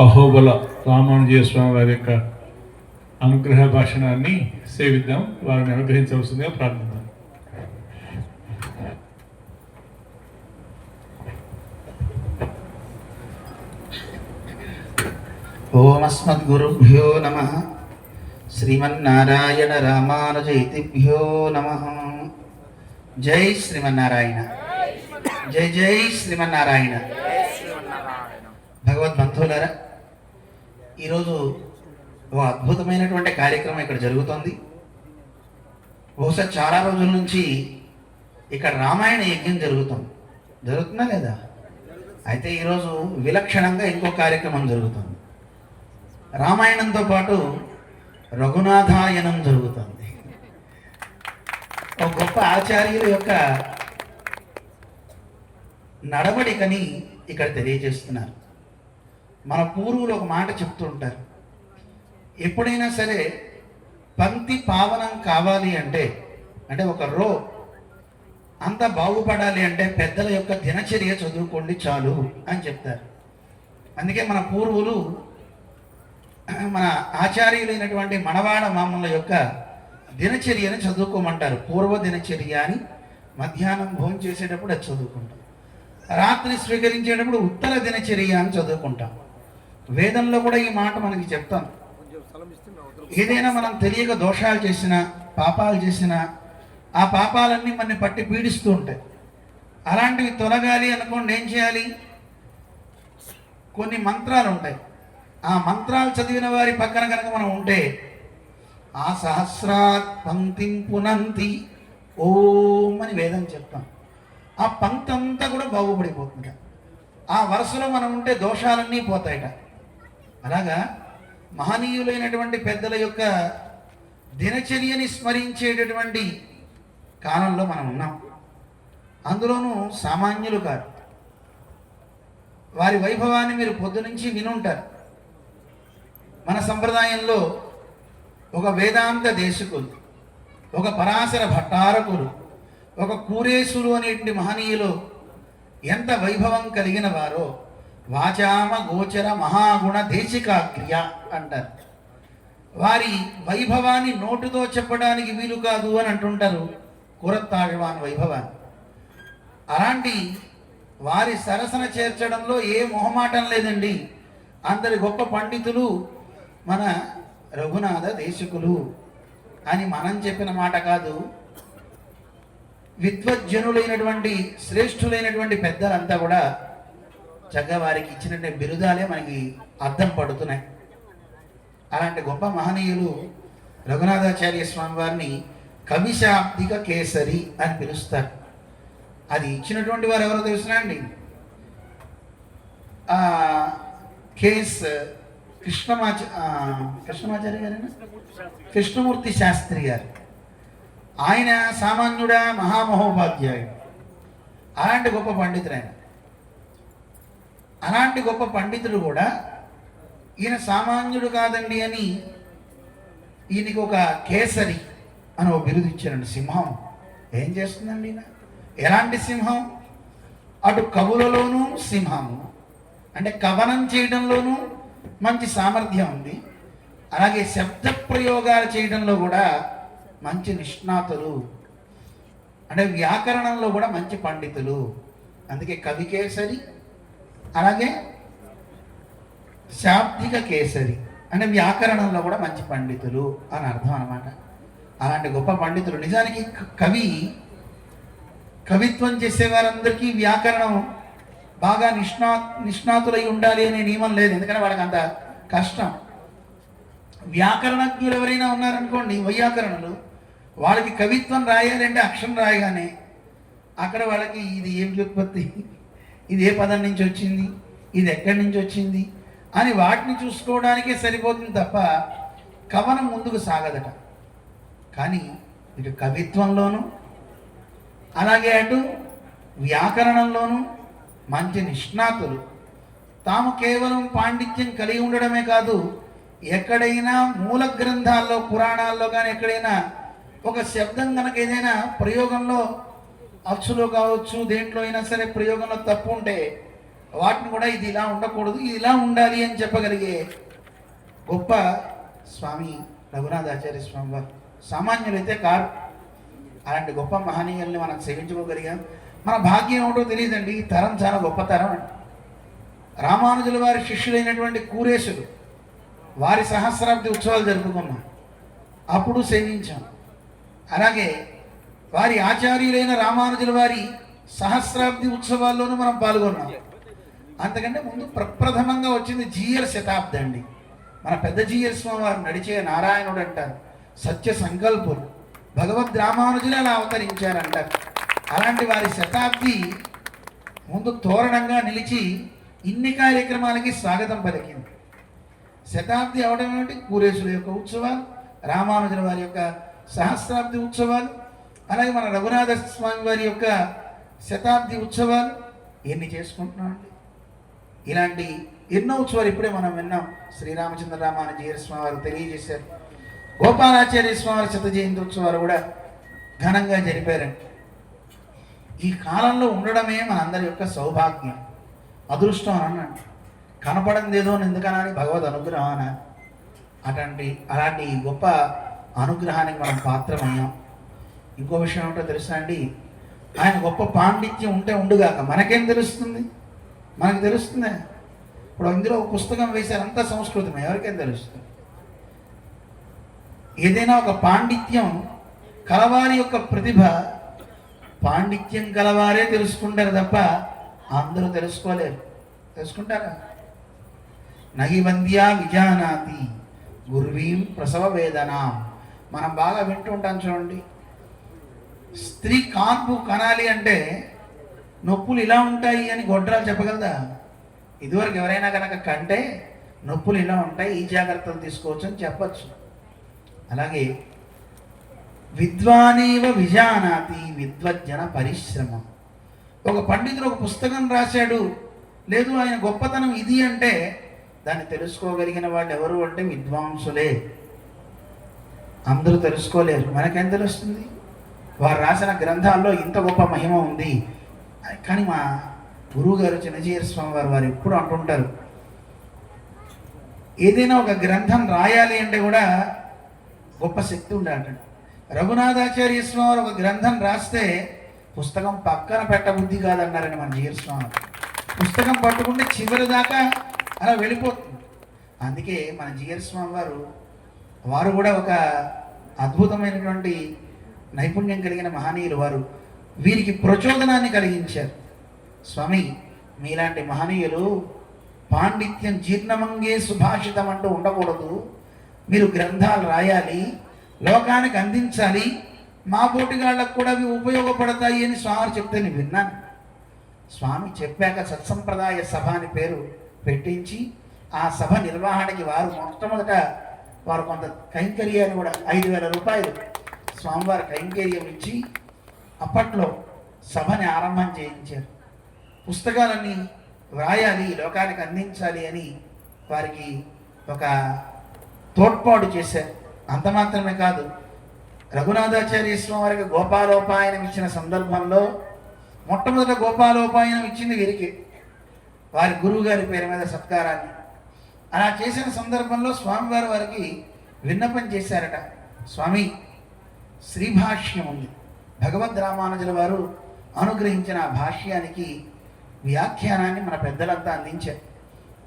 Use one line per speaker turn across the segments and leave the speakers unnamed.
అహోబల రామానుజయ స్వామి వారి యొక్క అనుగ్రహ భాషణాన్ని సేవిద్దాం. వారిని అనుగ్రహించవలసిందిగా ప్రార్థిద్దాం.
ఓమస్మద్గురుభ్యో నమ. శ్రీమన్నారాయణ రామానుజైతిభ్యో నమ. జై శ్రీమన్నారాయణ. జై జై శ్రీమన్నారాయణ. భగవద్బంధువులారా ఈరోజు ఓ అద్భుతమైనటువంటి కార్యక్రమం ఇక్కడ జరుగుతోంది. బహుశా చాలా రోజుల నుంచి ఇక్కడ రామాయణ యజ్ఞం జరుగుతుంది. జరుగుతుందా లేదా? అయితే ఈరోజు విలక్షణంగా ఇంకో కార్యక్రమం జరుగుతుంది. రామాయణంతో పాటు రఘునాథాయనం జరుగుతుంది. ఒక గొప్ప ఆచార్యుల యొక్క నడవడికని ఇక్కడ తెలియజేస్తున్నారు. మన పూర్వులు ఒక మాట చెప్తూ ఉంటారు ఎప్పుడైనా సరే పంక్తి పావనం కావాలి అంటే అంటే ఒక రో అంత బాగుపడాలి అంటే పెద్దల యొక్క దినచర్య చదువుకోండి చాలు అని చెప్తారు. అందుకే మన పూర్వులు మన ఆచార్యులైనటువంటి మనవాడ మామల యొక్క దినచర్యని చదువుకోమంటారు. పూర్వ దినచర్య అని మధ్యాహ్నం భోజనం చేసేటప్పుడు అది చదువుకుంటాం. రాత్రి స్వీకరించేటప్పుడు ఉత్తర దినచర్య అని చదువుకుంటాం. వేదంలో కూడా ఈ మాట మనకి చెప్తాం. ఏదైనా మనం తెలియక దోషాలు చేసినా పాపాలు చేసినా ఆ పాపాలన్నీ మనని పట్టి పీడిస్తూ ఉంటాయి. అలాంటివి తొలగాలి అనుకోండి ఏం చేయాలి? కొన్ని మంత్రాలు ఉంటాయి. ఆ మంత్రాలు చదివిన వారి పక్కన కనుక మనం ఉంటే ఆ సహస్రాత్ పంక్తిం పునంతి ఓం అని వేదం చెప్తాం. ఆ పంక్తి అంతా కూడా బాగుపడిపోతుంట ఆ వరుసలో మనం ఉంటే దోషాలన్నీ పోతాయట. అలాగా మహనీయులైనటువంటి పెద్దల యొక్క దినచర్యని స్మరించేటటువంటి కాలంలో మనం ఉన్నాం. అందులోనూ సామాన్యులు కాదు. వారి వైభవాన్ని మీరు పొద్దునుంచి వినుంటారు. మన సంప్రదాయంలో ఒక వేదాంత దేశకులు ఒక పరాశర భట్టారకులు ఒక కూరేశులు అనేటువంటి మహనీయులు ఎంత వైభవం కలిగిన వారో వాచామ గోచర మహాగుణ దేశికాక్రియ అంటారు. వారి వైభవాన్ని నోటుతో చెప్పడానికి వీలు కాదు అని అంటుంటారు కురత్తాళ్వాన్ వైభవాన్ని. అలాంటి వారి సరసన చేర్చడంలో ఏ మొహమాటం లేదండి. అందరి గొప్ప పండితులు మన రఘునాథ దేశకులు అని మనం చెప్పిన మాట కాదు. విద్వజ్జనులైనటువంటి శ్రేష్ఠులైనటువంటి పెద్దలంతా కూడా చక్కగా వారికి ఇచ్చినటువంటి బిరుదాలే మనకి అర్థం పడుతున్నాయి. అలాంటి గొప్ప మహనీయులు రఘునాథాచార్య స్వామి వారిని కవిశాబ్దిక కేసరి అని పిలుస్తారు. అది ఇచ్చినటువంటి వారు ఎవరో తెలుసునా అండి? ఆ, కృష్ణమాచ కృష్ణమాచార్య గారేనా? కృష్ణమూర్తి శాస్త్రి గారు. ఆయన సామాన్యుడా మహామహోపాధ్యాయుడు. అలాంటి గొప్ప పండితుడు ఆయన అలాంటి గొప్ప పండితుడు కూడా ఈయన సామాన్యుడు కాదండి అని ఈయనకి ఒక కేసరి అని ఒక బిరుదు ఇచ్చారండి సింహం. ఏం చేస్తుందండి ఈయన? ఎలాంటి సింహం? అటు కవులలోనూ సింహము అంటే కవనం చేయడంలోనూ మంచి సామర్థ్యం ఉంది. అలాగే శబ్ద ప్రయోగాలు చేయడంలో కూడా మంచి నిష్ణాతులు. అంటే వ్యాకరణంలో కూడా మంచి పండితులు. అందుకే కవి కేసరి అలాగే శాబ్దిక కేసరి అంటే వ్యాకరణంలో కూడా మంచి పండితులు అని అర్థం అనమాట అలాంటి గొప్ప పండితులు. నిజానికి కవి కవిత్వం చేసే వారందరికీ వ్యాకరణం బాగా నిష్ణా నిష్ణాతులై ఉండాలి అనే నియమం లేదు. ఎందుకంటే వాళ్ళకి అంత కష్టం. వ్యాకరణజ్ఞులు ఎవరైనా ఉన్నారనుకోండి వైయాకరణలు వాళ్ళకి కవిత్వం రాయాలంటే అక్షరం రాయగానే అక్కడ వాళ్ళకి ఇది ఏం వ్యుత్పత్తి ఇది ఏ పదం నుంచి వచ్చింది? ఇది ఎక్కడి నుంచి వచ్చింది? అని వాటిని చూసుకోవడానికే సరిపోతుంది తప్ప కవనం ముందుకు సాగదట. కానీ ఇటు కవిత్వంలోనూ అలాగే అటు వ్యాకరణంలోనూ మంచి నిష్ణాతులు. తాము కేవలం పాండిత్యం కలిగి ఉండడమే కాదు ఎక్కడైనా మూల గ్రంథాల్లో పురాణాల్లో కానీ ఎక్కడైనా ఒక శబ్దం కనుక ఏదైనా ప్రయోగంలో అచ్చులో కావచ్చు దేంట్లో అయినా సరే ప్రయోగంలో తప్పు ఉంటే వాటిని కూడా ఇది ఇలా ఉండకూడదు ఇది ఇలా ఉండాలి అని చెప్పగలిగే గొప్ప స్వామి రఘునాథాచార్య స్వామి వారు. సామాన్యులైతే కారు. అలాంటి గొప్ప మహనీయుల్ని మనం సేవించుకోగలిగాం. మన భాగ్యం ఏమిటో తెలియదండి. ఈ తరం చాలా గొప్ప తరం అండి. రామానుజుల వారి శిష్యులైనటువంటి కూరేశులు వారి సహస్రాబ్ది ఉత్సవాలు జరుపుకున్నాం. అప్పుడు సేవించాం. అలాగే వారి ఆచార్యులైన రామానుజుల వారి సహస్రాబ్ది ఉత్సవాల్లోనూ మనం పాల్గొన్నాం. అంతకంటే ముందు ప్రప్రథమంగా వచ్చింది జీఎల్ శతాబ్ది అండి. మన పెద్ద జీఎల్ స్వామి వారు నడిచే నారాయణుడు అంటారు. సత్య సంకల్పులు. భగవద్ రామానుజులు అలా అవతరించారంటారు అలాంటి వారి శతాబ్ది ముందు తోరణంగా నిలిచి ఇన్ని కార్యక్రమాలకి స్వాగతం పలికింది. శతాబ్ది అవడం ఏమిటి? కూరేశుల యొక్క ఉత్సవాలు రామానుజుల వారి యొక్క సహస్రాబ్ది ఉత్సవాలు అలాగే మన రఘునాథ స్వామి వారి యొక్క శతాబ్ది ఉత్సవాలు ఎన్ని చేసుకుంటున్నాం ఇలాంటి ఎన్నో ఉత్సవాలు ఇప్పుడే మనం విన్నాం. శ్రీరామచంద్ర రామానుజీయ స్వామి వారు తెలియజేశారు. గోపాలాచార్య స్వామి వారి శత జయంతి ఉత్సవాలు కూడా ఘనంగా జరిపారండి. ఈ కాలంలో ఉండడమే మనందరి యొక్క సౌభాగ్యం అదృష్టం అని అన్నాడు. కనపడింది ఏదో ఎందుకనని భగవద్ అనుగ్రహం అటువంటి అలాంటి గొప్ప అనుగ్రహానికి మనం పాత్రమయ్యాం. ఇంకో విషయం ఏమిటో తెలుసా అండి? ఆయన గొప్ప పాండిత్యం ఉంటే ఉండుగాక మనకేం తెలుస్తుంది? మనకు తెలుస్తుందే? ఇప్పుడు ఇందులో ఒక పుస్తకం వేశారంతా సంస్కృతం సంస్కృతమే ఎవరికేం తెలుస్తుంది? ఏదైనా ఒక పాండిత్యం కలవారి యొక్క ప్రతిభ పాండిత్యం కలవారే తెలుసుకుంటారు తప్ప అందరూ తెలుసుకోలేరు. తెలుసుకుంటారా? నహి వంద్యా విజానాతి గుర్వీం ప్రసవ వేదన. మనం బాగా వింటూ ఉంటాం చూడండి. స్త్రీ కాన్పు కనాలి అంటే నొప్పులు ఇలా ఉంటాయి అని గొడ్రాలు చెప్పగలదా? ఇదివరకు ఎవరైనా కనుక కంటే నొప్పులు ఇలా ఉంటాయి ఈ జాగ్రత్తలు తీసుకోవచ్చు అని చెప్పచ్చు. అలాగే విద్వానేవ విజానాతి విద్వజ్జన పరిశ్రమ. ఒక పండితుడు ఒక పుస్తకం రాశాడు. లేదు ఆయన గొప్పతనం ఇది అంటే దాన్ని తెలుసుకోగలిగిన వాళ్ళు ఎవరు అంటే విద్వాంసులే. అందరూ తెలుసుకోలేరు. మనకేం తెలుస్తుంది? వారు రాసిన గ్రంథాల్లో ఇంత గొప్ప మహిమ ఉంది. కానీ మా గురువు గారు చిన్నజీర స్వామి వారు వారు ఎప్పుడు అంటుంటారు ఏదైనా ఒక గ్రంథం రాయాలి అంటే కూడా గొప్ప శక్తి ఉండాలట. రఘునాథాచార్య స్వామి వారు ఒక గ్రంథం రాస్తే పుస్తకం పక్కన పెట్టబుద్ధి కాదన్నారని మన జీర స్వామి పుస్తకం పట్టుకుంటే చివరి దాకా అలా వెళ్ళిపోతుంది. అందుకే మన జీర స్వామి వారు వారు కూడా ఒక అద్భుతమైనటువంటి నైపుణ్యం కలిగిన మహనీయులు వారు వీరికి ప్రచోదనాన్ని కలిగించారు. స్వామి మీలాంటి మహనీయులు పాండిత్యం జీర్ణమంగే సుభాషితం అంటూ ఉండకూడదు. మీరు గ్రంథాలు రాయాలి లోకానికి అందించాలి మా పోటీగాళ్ళకు కూడా అవి ఉపయోగపడతాయి అని స్వామి చెప్తే నేను విన్నాను. స్వామి చెప్పాక సత్సంప్రదాయ సభ అని పేరు పెట్టించి ఆ సభ నిర్వహణకి వారు మొట్టమొదట వారు కొంత కైంకర్యాన్ని కూడా ఐదు వేల రూపాయలు స్వామివారి కైంకేర్యం ఇచ్చి అప్పట్లో సభని ఆరంభం చేయించారు. పుస్తకాలన్నీ వ్రాయాలి లోకానికి అందించాలి అని వారికి ఒక తోడ్పాటు చేశారు. అంత మాత్రమే కాదు రఘునాథాచార్య స్వామి వారికి గోపాలోపాయనం ఇచ్చిన సందర్భంలో మొట్టమొదట గోపాలోపాయనం ఇచ్చింది వీరికి. వారి గురువు గారి పేరు మీద సత్కారాన్ని. అలా చేసిన సందర్భంలో స్వామివారు వారికి విన్నపం చేశారట. స్వామి శ్రీభాష్యం ఉంది భగవద్ రామానుజుల వారు అనుగ్రహించిన ఆ భాష్యానికి వ్యాఖ్యానాన్ని మన పెద్దలంతా అందించారు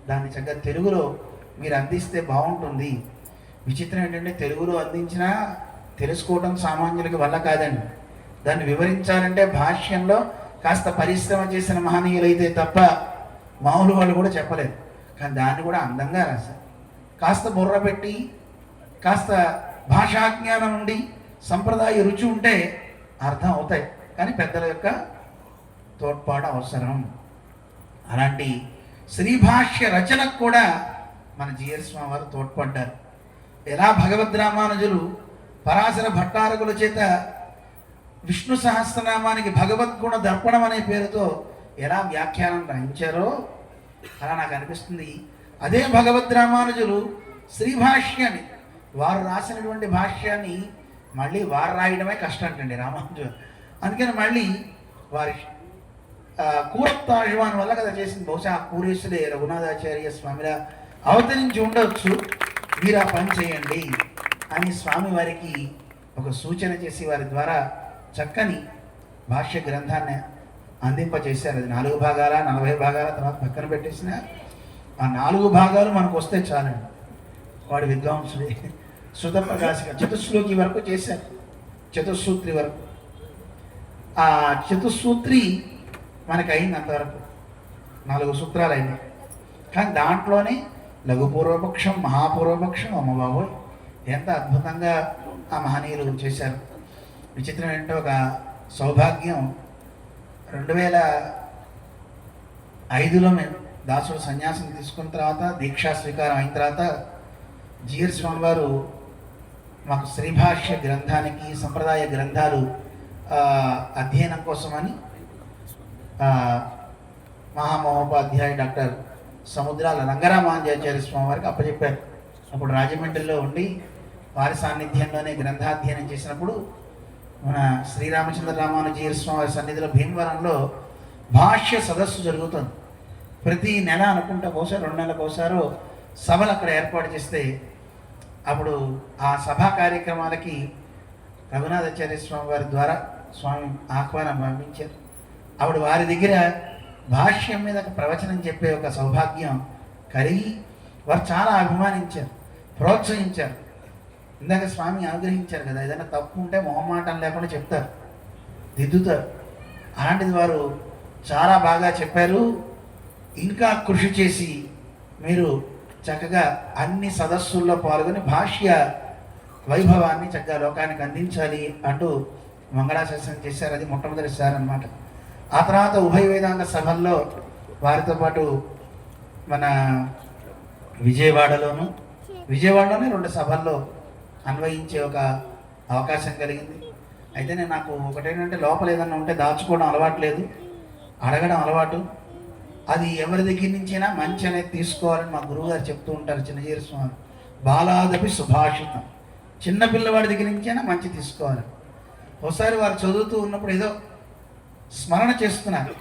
దాన్ని చక్కగా తెలుగులో మీరు అందిస్తే బాగుంటుంది. విచిత్రం ఏంటంటే తెలుగులో అందించినా తెలుసుకోవడం సామాన్యులకి వల్ల కాదండి. దాన్ని వివరించాలంటే భాష్యంలో కాస్త పరిశ్రమ చేసిన మహనీయులైతే తప్ప మామూలు వాళ్ళు కూడా చెప్పలేదు. కానీ దాన్ని కూడా అందంగా రాశారు. కాస్త బుర్ర పెట్టి కాస్త భాషాజ్ఞానం ఉండి సంప్రదాయ రుచి ఉంటే అర్థం అవుతాయి. కానీ పెద్దల యొక్క తోడ్పాటు అవసరం. అలాంటి శ్రీభాష్య రచనకు కూడా మన జిఎస్ స్వామి వారు తోడ్పడ్డారు. ఎలా భగవద్ రామానుజులు పరాశర భట్టారకుల చేత విష్ణు సహస్రనామానికి భగవద్గుణ దర్పణం అనే పేరుతో ఎలా వ్యాఖ్యానం రాయించారో అలా నాకు అనిపిస్తుంది. అదే భగవద్ రామానుజులు శ్రీభాష్యాన్ని వారు రాసినటువంటి భాష్యాన్ని మళ్ళీ వారు రాయడమే కష్టం అంటండి రామానుజు అందుకని మళ్ళీ వారి ఆ, వల్ల కదా చేసింది. బహుశా ఆ కూరేశులే రఘునాథాచార్య స్వామిలా అవతరించి ఉండవచ్చు మీరు ఆ పని చేయండి అని స్వామి వారికి ఒక సూచన చేసి వారి ద్వారా చక్కని భాష్య గ్రంథాన్ని అందింపచేశారు. అది నాలుగు భాగాల నలభై భాగాల తర్వాత పక్కన పెట్టేసిన ఆ నాలుగు భాగాలు మనకు వస్తే చాలండి. వాడి విద్వాంసుడే. శృత ప్రకాశిక చతుశ్లోకి వరకు చేశారు. చతుస్సూత్రి వరకు. ఆ చతుస్సూత్రి మనకి అయింది అంతవరకు. నాలుగు సూత్రాలు అయినాయి. కానీ దాంట్లోనే లఘుపూర్వపక్షం మహాపూర్వపక్షం అమ్మబాబు ఎంత అద్భుతంగా ఆ మహనీయులు చేశారు. విచిత్రం ఏంటో ఒక సౌభాగ్యం. రెండు వేల ఐదులో మేము దాసుడు సన్యాసం తీసుకున్న తర్వాత దీక్షా స్వీకారం అయిన తర్వాత జిఎస్ స్వామి వారు మాకు శ్రీభాష్య గ్రంథానికి సంప్రదాయ గ్రంథాలు అధ్యయనం కోసమని మహామహోపాధ్యాయ డాక్టర్ సముద్రాల రంగరామాంజాచార్య స్వామి వారికి అప్పచెప్పారు. అప్పుడు రాజమండ్రిలో ఉండి వారి సాన్నిధ్యంలోనే గ్రంథాధ్యయనం చేసినప్పుడు మన శ్రీరామచంద్ర రామానుజీయ స్వామి వారి సన్నిధిలో భీమవరంలో భాష్య సదస్సు జరుగుతుంది. ప్రతి నెల అనుకుంటా ఒకసారి రెండు నెలలకు ఒకసారో సభలు అక్కడ ఏర్పాటు చేస్తే అప్పుడు ఆ సభా కార్యక్రమాలకి రఘునాథాచార్య స్వామి వారి ద్వారా స్వామి ఆహ్వానం పంపించారు. అప్పుడు వారి దగ్గర భాష్యం మీద ఒక ప్రవచనం చెప్పే ఒక సౌభాగ్యం కలిగి వారు చాలా అభిమానించారు ప్రోత్సహించారు. ఇందాక స్వామి అనుగ్రహించారు కదా ఏదైనా తప్పు ఉంటే మొహమాటం లేకుండా చెప్తారు దిద్దుతారు. అలాంటిది వారు చాలా బాగా చెప్పారు. ఇంకా కృషి చేసి మీరు చక్కగా అన్ని సదస్సుల్లో పాల్గొని భాష్య వైభవాన్ని చక్కగా లోకానికి అందించాలి అంటూ మంగళాశాసనం చేశారు. అది మొట్టమొదటిసారి అనమాట ఆ తర్వాత ఉభయ వేదాంగ సభల్లో వారితో పాటు మన విజయవాడలోను విజయవాడలోనే రెండు సభల్లో అన్వయించే ఒక అవకాశం కలిగింది. అయితే నేను నాకు ఒకటేంటంటే లోపల ఏదన్నా ఉంటే దాచుకోవడం అలవాటు లేదు. అడగడం అలవాటు. అది ఎవరి దగ్గర నుంచైనా మంచి అనేది తీసుకోవాలని మా గురువుగారు చెప్తూ ఉంటారు చిన్నజీర స్వామి బాలాదపి సుభాషితం. చిన్న పిల్లవాడి దగ్గర నుంచైనా మంచి తీసుకోవాలి. ఒకసారి వారు చదువుతూ ఉన్నప్పుడు ఏదో స్మరణ చేస్తున్నారు.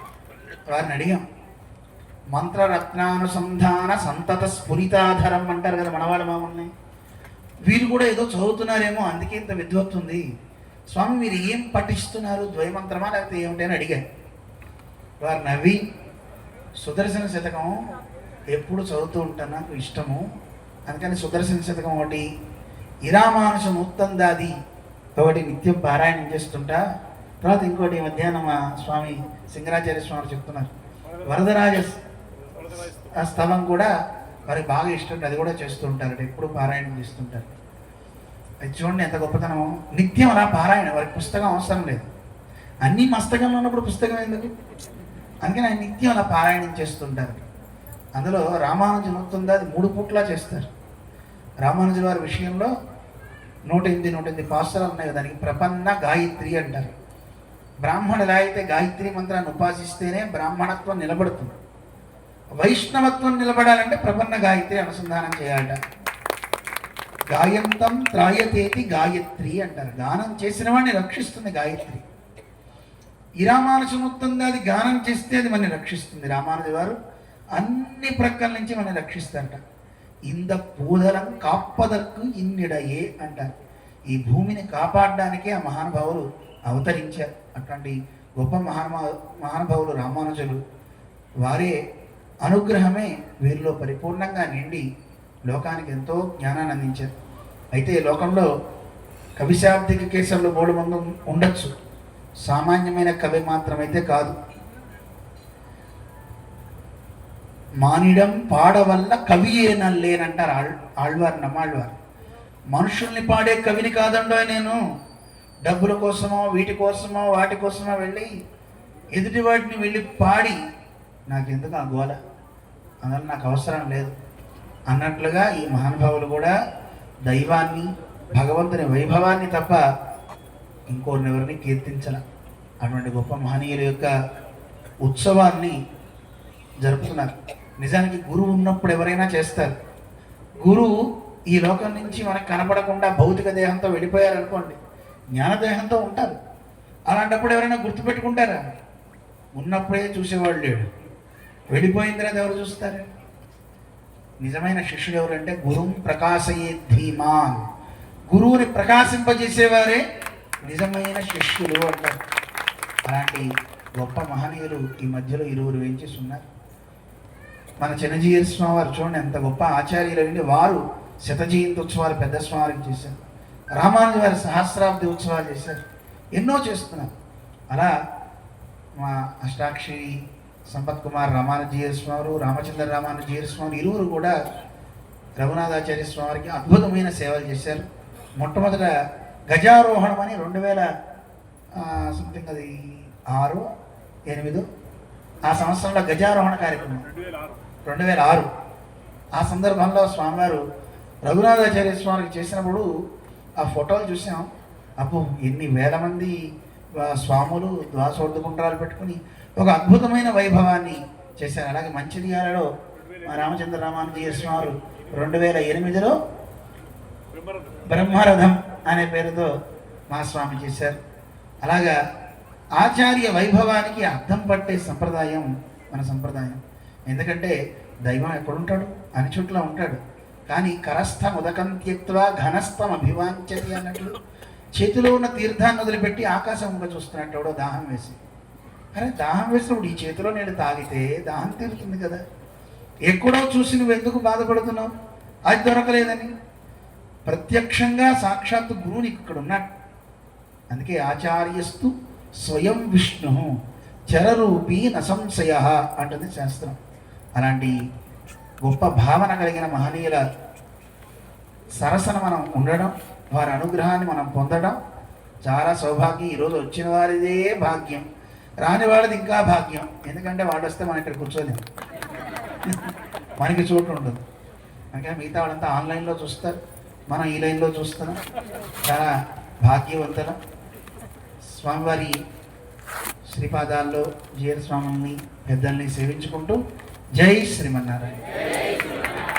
వారిని అడిగాం. మంత్రరత్నానుసంధాన సంతత స్ఫురితాధరం అంటారు కదా మనవాళ్ళ మామల్ని. వీరు కూడా ఏదో చదువుతున్నారేమో అందుకే ఇంత విద్వత్తుంది స్వామి మీరు ఏం పఠిస్తున్నారు? ద్వైమంత్రమా లేకపోతే ఏమిటి అని అడిగారు. వారు నవ్వి సుదర్శన శతకం ఎప్పుడు చదువుతూ ఉంటాను నాకు ఇష్టము. అందుకని సుదర్శన శతకం ఒకటి ఇరామానుషం ఉత్తందాది ఒకటి నిత్యం పారాయణం చేస్తుంటా. తర్వాత ఇంకోటి మధ్యాహ్నం మా స్వామి సింగరాచార్య స్వామి చెప్తున్నారు. వరదరాజ ఆ స్థలం కూడా వారికి బాగా ఇష్టం అది కూడా చేస్తూ ఉంటారు ఎప్పుడు పారాయణం చేస్తుంటారు. అది చూడండి ఎంత గొప్పతనం నిత్యం అలా పారాయణ వారికి పుస్తకం అవసరం లేదు. అన్నీ మస్తకంలో ఉన్నప్పుడు పుస్తకం ఎందుకు? అందుకని ఆయన నిత్యం అలా పారాయణం చేస్తుంటారు. అందులో రామానుజం అవుతుందా అది మూడు పూట్లా చేస్తారు. రామానుజుల వారి విషయంలో నూట ఎనిమిది నూట ఎనిమిది పాసరాలు ఉన్నాయి దానికి ప్రపన్న గాయత్రి అంటారు. బ్రాహ్మణుడు ఎలా అయితే గాయత్రి మంత్రాన్ని ఉపాసిస్తేనే బ్రాహ్మణత్వం నిలబడుతుంది. వైష్ణవత్వం నిలబడాలంటే ప్రపన్న గాయత్రి అనుసంధానం చేయాలట. గాయంతం త్రాయతేతి గాయత్రి అంటారు. గానం చేసిన వాడిని రక్షిస్తుంది గాయత్రి. ఈ రామానుజముక్తంగా అది గానం చేస్తే అది మనని రక్షిస్తుంది. రామానుజు వారు అన్ని ప్రక్కల నుంచి మనని రక్షిస్తారంట. ఇంద పూదలం కాప్పదற்கு ఇన్నిడయే అంటారు. ఈ భూమిని కాపాడడానికే ఆ మహానుభావులు అవతరించారు. అట్లాంటి గొప్ప మహానుభా మహానుభావులు రామానుజులు వారే అనుగ్రహమే వీరిలో పరిపూర్ణంగా నిండి లోకానికి ఎంతో జ్ఞానాన్ని అందించారు. అయితే లోకంలో కవిశాబ్దిక కేసంలో మూడు మంది ఉండొచ్చు. సామాన్యమైన కవి మాత్రమైతే కాదు. మానిడం పాడవల్ల కవియే నల్లేనంటారు ఆళ్ ఆళ్వారు నమ్మాళ్వారు. మనుషుల్ని పాడే కవిని కాదండో నేను. డబ్బుల కోసమో వీటి కోసమో వాటి కోసమో వెళ్ళి ఎదుటి వాటిని వెళ్ళి పాడి నాకెందుకు ఆ గోల? అందువల్ల నాకు అవసరం లేదు. అన్నట్లుగా ఈ మహానుభావులు కూడా దైవాన్ని భగవంతుని వైభవాన్ని తప్ప ఇంకోరిని ఎవరిని కీర్తించాల అటువంటి గొప్ప మహనీయుల యొక్క ఉత్సవాన్ని జరుపుతున్నారు. నిజానికి గురువు ఉన్నప్పుడు ఎవరైనా చేస్తారు. గురువు ఈ లోకం నుంచి మనకు కనపడకుండా భౌతిక దేహంతో వెళ్ళిపోయారనుకోండి జ్ఞానదేహంతో ఉంటారు. అలాంటప్పుడు ఎవరైనా గుర్తుపెట్టుకుంటారా? ఉన్నప్పుడే చూసేవాడు లేడు. వెళ్ళిపోయిన తర్వాత ఎవరు చూస్తారు? నిజమైన శిష్యుడు ఎవరంటే గురువు ప్రకాశయే ధీమాన్ గురువుని ప్రకాశింపజేసేవారే నిజమైన శిష్యులు అంటారు అలాంటి గొప్ప మహనీయులు ఈ మధ్యలో ఇరువురు వేయించేసి ఉన్నారు మన చిన్నజీవి స్వామి వారు చూడండి ఎంత గొప్ప ఆచార్యులు అండి. వారు శత ఉత్సవాలు పెద్ద స్వామికి చేశారు. రామానుజు వారి సహస్రాబ్ది ఉత్సవాలు చేశారు. ఎన్నో చేస్తున్నారు. అలా మా అష్టాక్షి సంపత్ కుమార్ రామానుజీయ స్వామి రామచంద్ర రామానుజీయ స్వామి ఇరువురు కూడా రఘునాథాచార్య స్వామికి అద్భుతమైన సేవలు చేశారు. మొట్టమొదట గజారోహణం అని రెండు వేల సంథింగ్ అది ఆరు ఎనిమిదో. ఆ సంవత్సరంలో గజారోహణ కార్యక్రమం. రెండు వేల ఆరు. ఆ సందర్భంలో స్వామివారు రఘునాథాచార్య స్వామికి చేసినప్పుడు ఆ ఫోటోలు చూసాం. అబ్బో ఎన్ని వేల మంది స్వాములు ద్వాసోర్ధకుంటాలు పెట్టుకుని ఒక అద్భుతమైన వైభవాన్ని చేశారు. అలాగే మంచిర్యాలలో మా రామచంద్ర రామానుజయ స్వామి రెండు వేల ఎనిమిదిలో బ్రహ్మరథం అనే పేరుతో మా స్వామి చేశారు అలాగా ఆచార్య వైభవానికి అర్థం పట్టే సంప్రదాయం మన సంప్రదాయం. ఎందుకంటే దైవం ఎక్కడుంటాడు? అని చోట్ల ఉంటాడు. కానీ కరస్థం ఉదకం త్యక్వా ఘనస్థం అభివాంచతి అన్నట్లు చేతిలో ఉన్న తీర్థాన్ని వదిలిపెట్టి ఆకాశం చూస్తున్నట్టు ఎవడో దాహం వేసి. అరే దాహం వేసినప్పుడు ఈ చేతిలో నేను తాగితే దాహం తీరుతుంది కదా. ఎక్కడో చూసి నువ్వు ఎందుకు బాధపడుతున్నావు? అది దొరకలేదని. ప్రత్యక్షంగా సాక్షాత్తు గురువు నీకు ఇక్కడ ఉన్నాడు అందుకే ఆచార్యస్తు స్వయం విష్ణు చరరూపి నసంశయ అంటుంది శాస్త్రం. అలాంటి గొప్ప భావన కలిగిన మహనీయుల సరసన మనం ఉండడం వారి అనుగ్రహాన్ని మనం పొందడం చాలా సౌభాగ్యం. ఈరోజు వచ్చిన వారిదే భాగ్యం రాని వాళ్ళది ఇంకా భాగ్యం. ఎందుకంటే వాడు వస్తే మనం ఇక్కడ కూర్చోలేము మనకి చోటు ఉండదు. అందుకని మిగతా వాళ్ళంతా ఆన్లైన్లో చూస్తారు. మనం ఈ లైన్లో చూస్తున్నాం. చాలా భాగ్యవంతులం. స్వామివారి శ్రీపాదాల్లో జీఎల్ పెద్దల్ని సేవించుకుంటూ జై శ్రీమన్నారాయణ.